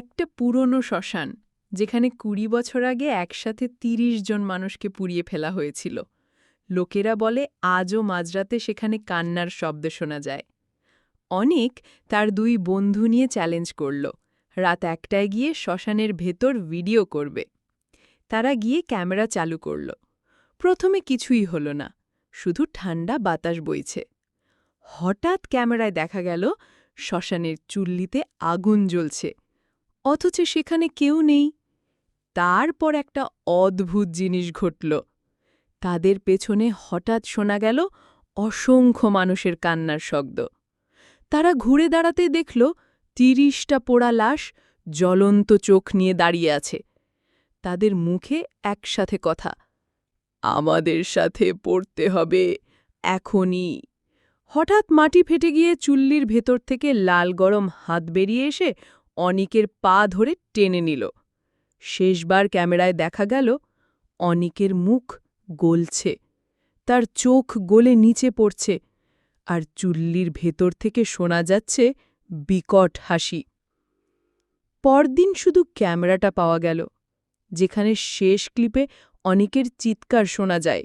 একটা পুরনো শ্মশান, যেখানে কুড়ি বছর আগে একসাথে ৩০ জন মানুষকে পুড়িয়ে ফেলা হয়েছিল। লোকেরা বলে, আজও মাঝরাতে সেখানে কান্নার শব্দ শোনা যায়। অনেক তার দুই বন্ধু নিয়ে চ্যালেঞ্জ করল, রাত একটায় গিয়ে শ্মশানের ভেতর ভিডিও করবে। তারা গিয়ে ক্যামেরা চালু করল। প্রথমে কিছুই হলো না, শুধু ঠান্ডা বাতাস বইছে। হঠাৎ ক্যামেরায় দেখা গেল, শ্মশানের চুল্লিতে আগুন জ্বলছে। অথচ সেখানে কেউ নেই। তারপর একটা অদ্ভুত জিনিস ঘটল। তাদের পেছনে হঠাৎ শোনা গেল অসংখ্য মানুষের কান্নার শব্দ। তারা ঘুরে দাঁড়াতে দেখল তিরিশটা পোড়া লাশ জ্বলন্ত চোখ নিয়ে দাঁড়িয়ে আছে। তাদের মুখে একসাথে কথা, আমাদের সাথে পড়তে হবে এখনই। হঠাৎ মাটি ফেটে গিয়ে চুল্লির ভেতর থেকে লাল গরম হাত বেরিয়ে এসে অনিকের পা ধরে টেনে নিল। শেষবার ক্যামেরায় দেখা গেল, অনিকের মুখ গলছে, তার চোখ গলে নিচে পড়ছে, আর চুল্লির ভেতর থেকে শোনা যাচ্ছে বিকট হাসি। পরদিন শুধু ক্যামেরাটা পাওয়া গেল, যেখানে শেষ ক্লিপে অনিকের চিৎকার শোনা যায়।